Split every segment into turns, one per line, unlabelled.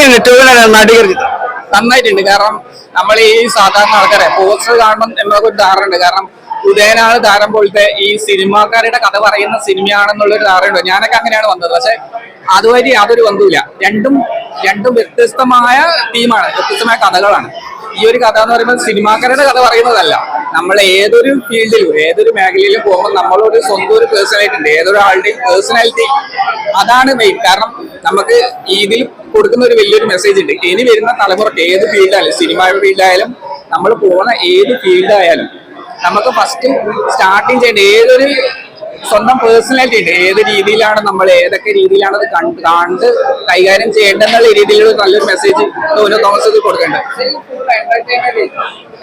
എങ്ങനെയുണ്ട് ചിത്രം
നന്നായിട്ടുണ്ട്. കാരണം നമ്മൾ ഈ സാധാരണ ആൾക്കാരെ പോസ്റ്റർ കാണണം എന്നൊക്കെ ഒരു ധാരണ ഉണ്ട് കാരണം ഉദയനാണ് താരം പോലത്തെ ഈ സിനിമാക്കാരുടെ കഥ പറയുന്ന സിനിമയാണെന്നുള്ളൊരു ധാരണയുണ്ട്. ഞാനൊക്കെ അങ്ങനെയാണ് വന്നത്. പക്ഷെ അതുവഴി യാതൊരു ബന്ധവുമില്ല. രണ്ടും രണ്ടും വ്യത്യസ്തമായ തീമാണ് വ്യത്യസ്തമായ കഥകളാണ്. ഈ ഒരു കഥ എന്ന് പറയുമ്പോൾ സിനിമാക്കാരുടെ കഥ പറയുന്നതല്ല. നമ്മൾ ഏതൊരു ഫീൽഡിലും ഏതൊരു മേഖലയിലും പോകുമ്പോൾ നമ്മളൊരു സ്വന്തം ഒരു പേഴ്സണാലിറ്റി ഉണ്ട്. ഏതൊരാളുടെയും പേഴ്സണാലിറ്റി അതാണ് മെയിൻ കാരണം നമുക്ക് ഇതിൽ കൊടുക്കുന്ന ഒരു വലിയൊരു മെസ്സേജ് ഉണ്ട്. ഇനി വരുന്ന തലമുറയ്ക്ക് ഏത് ഫീൽഡായാലും സിനിമ ഫീൽഡായാലും നമ്മൾ പോകുന്ന ഏത് ഫീൽഡായാലും നമുക്ക് ഫസ്റ്റ് സ്റ്റാർട്ടിങ് ചെയ്യേണ്ട ഏതൊരു സ്വന്തം പേഴ്സണാലിറ്റി ഉണ്ട് ഏത് രീതിയിലാണ് നമ്മൾ ഏതൊക്കെ രീതിയിലാണ് അത് കണ്ട് കണ്ട് കൈകാര്യം ചെയ്യേണ്ടെന്നുള്ള രീതിയിലുള്ള നല്ലൊരു മെസ്സേജ് ഓരോ തോമസ് കൊടുക്കേണ്ടത്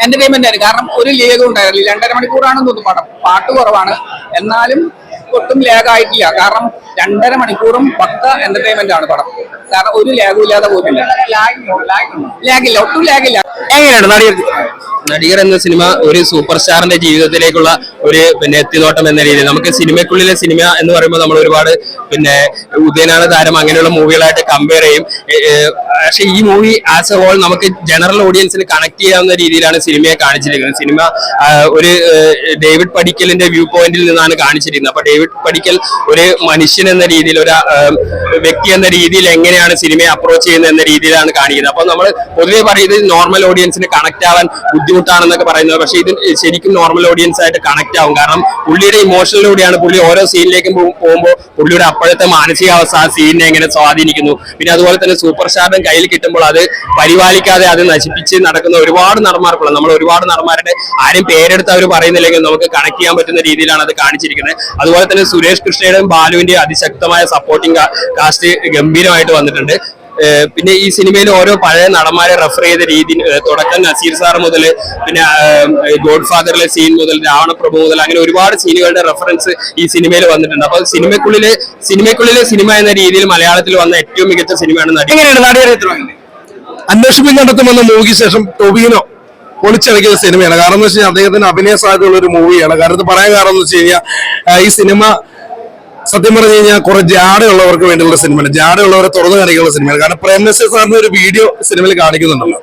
എന്റർടൈൻമെന്റ് ആയിരുന്നു കാരണം ഒരു ലേഖം ഉണ്ടായിരുന്നില്ല. രണ്ടര മണിക്കൂറാണെന്ന് തോന്നുന്നു പടം. പാട്ട് കുറവാണ്. എന്നാലും ഒട്ടും ലേഖായിട്ടില്ല കാരണം രണ്ടര മണിക്കൂറും പക്ക എന്റർടൈൻമെന്റ് ആണ് പടം. കാരണം ഒരു ലേഖം ഇല്ലാതെ പോയിട്ടില്ല. ലാഗില്ല ഒട്ടും ലാഗില്ല
എങ്ങനെയുണ്ട്? നടികർ
എന്ന സിനിമ ഒരു സൂപ്പർ സ്റ്റാറിന്റെ ജീവിതത്തിലേക്കുള്ള ഒരു പിന്നെ എത്തിനോട്ടം എന്ന രീതിയിൽ. നമുക്ക് സിനിമയ്ക്കുള്ളിലെ സിനിമ എന്ന് പറയുമ്പോൾ നമ്മൾ ഒരുപാട് പിന്നെ ഉദയനാണ് താരം അങ്ങനെയുള്ള മൂവികളായിട്ട് കമ്പയർ ചെയ്യും. പക്ഷെ ഈ മൂവി ആസ് എ ഹോൾ നമുക്ക് ജനറൽ ഓഡിയൻസിന് കണക്ട് ചെയ്യാവുന്ന രീതിയിലാണ് സിനിമയെ കാണിച്ചിരിക്കുന്നത്. സിനിമ ഒരു ഡേവിഡ് പടിക്കലിന്റെ വ്യൂ പോയിന്റിൽ നിന്നാണ് കാണിച്ചിരിക്കുന്നത്. അപ്പൊ ഡേവിഡ് പടിക്കൽ ഒരു മനുഷ്യൻ എന്ന രീതിയിൽ ഒരു വ്യക്തി എന്ന രീതിയിൽ എങ്ങനെയാണ് സിനിമയെ അപ്രോച്ച് ചെയ്യുന്നത് എന്ന രീതിയിലാണ് കാണിക്കുന്നത്. അപ്പൊ നമ്മൾ പൊതുവെ പറയുന്നത് നോർമൽ ഓഡിയൻസിന് കണക്ട് ആവാൻ ബുദ്ധിമുട്ടാണെന്നൊക്കെ പറയുന്നത്. പക്ഷേ ഇത് ശരിക്കും നോർമൽ ഓഡിയൻസ് ആയിട്ട് കണക്ട് ആവും. കാരണം പുള്ളിയുടെ ഇമോഷനിലൂടെയാണ് പുള്ളി ഓരോ സീനിലേക്കും പോകുമ്പോൾ പുള്ളിയുടെ അപ്പോഴത്തെ മാനസികാവസ്ഥ ആ സീനിനെ എങ്ങനെ സ്വാധീനിക്കുന്നു. പിന്നെ അതുപോലെ തന്നെ സൂപ്പർ സ്റ്റാറിന്റെ കയ്യിൽ കിട്ടുമ്പോൾ അത് പരിപാലിക്കാതെ അത് നശിപ്പിച്ച് നടക്കുന്ന ഒരുപാട് നടന്മാർക്കുള്ള നമ്മൾ ഒരുപാട് നടന്മാരുടെ ആരും പേരെടുത്ത് അവർ പറയുന്നില്ലെങ്കിൽ നമുക്ക് കണക്ട് ചെയ്യാൻ പറ്റുന്ന രീതിയിലാണ് അത് കാണിച്ചിരിക്കുന്നത്. അതുപോലെ തന്നെ സുരേഷ് കൃഷ്ണയുടെയും ബാലുവിന്റെയും അതിശക്തമായ സപ്പോർട്ടിംഗ് കാസ്റ്റ് ഗംഭീരമായിട്ട് വന്നിട്ടുണ്ട്. പിന്നെ ഈ സിനിമയിൽ ഓരോ പഴയ നടന്മാരെ റെഫർ ചെയ്ത രീതി തുടക്കം നസീർ സാർ മുതൽ പിന്നെ ഗോഡ് ഫാദറിലെ സീൻ മുതൽ രാവണപ്രഭു മുതൽ അങ്ങനെ ഒരുപാട് സീനുകളുടെ റെഫറൻസ് ഈ സിനിമയിൽ വന്നിട്ടുണ്ട്. അപ്പൊ സിനിമയ്ക്കുള്ളിലെ സിനിമക്കുള്ളിലെ സിനിമ എന്ന രീതിയിൽ മലയാളത്തിൽ വന്ന ഏറ്റവും മികച്ച സിനിമയാണ്
അന്വേഷിപ്പിൽ നടത്തുമെന്ന മൂവിക്ക് ശേഷം ടൊബീനോ പൊളിച്ചിറക്കിയ സിനിമയാണ്. കാരണം എന്ന് വെച്ച് കഴിഞ്ഞാൽ അദ്ദേഹത്തിന് അഭിനയ സാധ്യതയുള്ള ഒരു മൂവിയാണ്. കാരണം പറയാൻ കാരണം എന്ന് വെച്ച് കഴിഞ്ഞാൽ ഈ സിനിമ സത്യം പറഞ്ഞു കഴിഞ്ഞാൽ കുറെ ജാടയുള്ളവർക്ക് വേണ്ടിയുള്ള സിനിമയാണ്. ജാടയുള്ളവരെ തുറന്നു കാണിക്കുന്ന സിനിമയാണ്. കാരണം പ്രേം നസീർ സാറിന്റെ ഒരു വീഡിയോ സിനിമയിൽ കാണിക്കുന്നുണ്ടല്ലോ.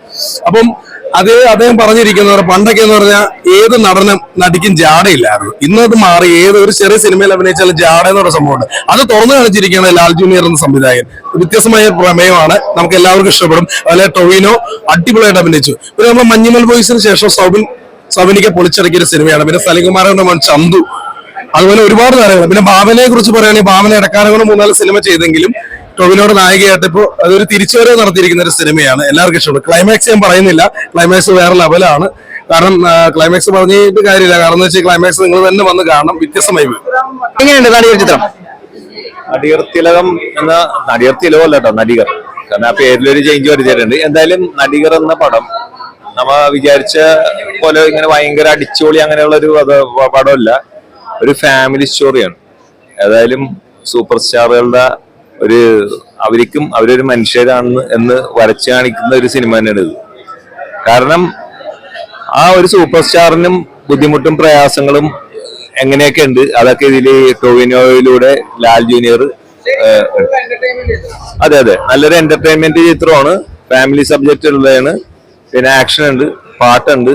അപ്പം അത് അദ്ദേഹം പറഞ്ഞിരിക്കുന്നവർ പണ്ടൊക്കെ എന്ന് പറഞ്ഞാൽ ഏത് നടനം നടിക്കും ജാടയില്ലായിരുന്നു ഇന്നത് മാറി ഏത് ഒരു ചെറിയ സിനിമയിൽ അഭിനയിച്ചാലും ജാട എന്ന് പറയുന്ന സംഭവമുണ്ട്. അത് തുറന്നു കാണിച്ചിരിക്കുകയാണ് ലാൽ ജൂനിയർ എന്ന സംവിധായകൻ. വ്യത്യസ്തമായ പ്രമേയമാണ്. നമുക്ക് എല്ലാവർക്കും ഇഷ്ടപ്പെടും. അതുപോലെ ടൊവിനോ അടിപൊളിയായിട്ട് അഭിനയിച്ചു. പിന്നെ നമ്മൾ മഞ്ഞുമൽ ബോയ്സിന് ശേഷം സൗബിൻ സൗബിനിക്ക് പൊളിച്ചിറക്കിയ സിനിമയാണ്. പിന്നെ സലികുമാരന്റെ മൺ ചന്തു. അതുപോലെ ഒരുപാട് താരങ്ങൾ പിന്നെ ഭാവനയെ കുറിച്ച് പറയുകയാണെങ്കിൽ ഭാവന ഇടക്കാലങ്ങളും മൂന്നാൽ സിനിമ ചെയ്തെങ്കിലും ടൊവിനോട് നായികയായിട്ട് ഇപ്പോൾ അതൊരു തിരിച്ചുവരവ് നടത്തിയിരിക്കുന്ന ഒരു സിനിമയാണ് എല്ലാവർക്കും ഇഷ്ടപ്പെടും ക്ലൈമാക്സ് ഞാൻ പറയുന്നില്ല. ക്ലൈമാക്സ് വേറെ ലെവലാണ് കാരണം ക്ലൈമാക്സ് പറഞ്ഞിട്ട് കാര്യമില്ല. കാരണം എന്ന് വെച്ചാൽ ക്ലൈമാക്സ് നിങ്ങൾ തന്നെ വന്ന് കാണണം. വ്യത്യസ്തമായി
എങ്ങനെയുണ്ട് നടികർ ചിത്രം?
നടികർ തിലകം എന്ന നടിയർ തിലകം അല്ലട്ടോ നടികർ. കാരണം ആ പേരിലൊരു ചേഞ്ച് വരുത്തിയിട്ടുണ്ട്. എന്തായാലും നടികർ എന്ന പടം നമ്മ വിചാരിച്ച പോലെ ഇങ്ങനെ ഭയങ്കര അടിച്ചുപൊളി അങ്ങനെയുള്ള ഒരു പടമല്ല. ഒരു ഫാമിലി സ്റ്റോറിയാണ് ഏതായാലും സൂപ്പർ സ്റ്റാറുകളുടെ ഒരു അവർക്കും അവരൊരു മനുഷ്യരാണെന്ന് എന്ന് വരച്ചു കാണിക്കുന്ന ഒരു സിനിമ തന്നെയാണ് ഇത്. കാരണം ആ ഒരു സൂപ്പർ സ്റ്റാറിനും ബുദ്ധിമുട്ടും പ്രയാസങ്ങളും എങ്ങനെയൊക്കെ ഉണ്ട് അതൊക്കെ ഇതിൽ ടോവിനോയിലൂടെ ലാൽ ജൂനിയർ അതെ അതെ. നല്ലൊരു എന്റർടൈൻമെന്റ് ചിത്രമാണ്. ഫാമിലി സബ്ജക്റ്റ് ഉള്ളതാണ്. പിന്നെ ആക്ഷൻ ഉണ്ട് പാട്ടുണ്ട്.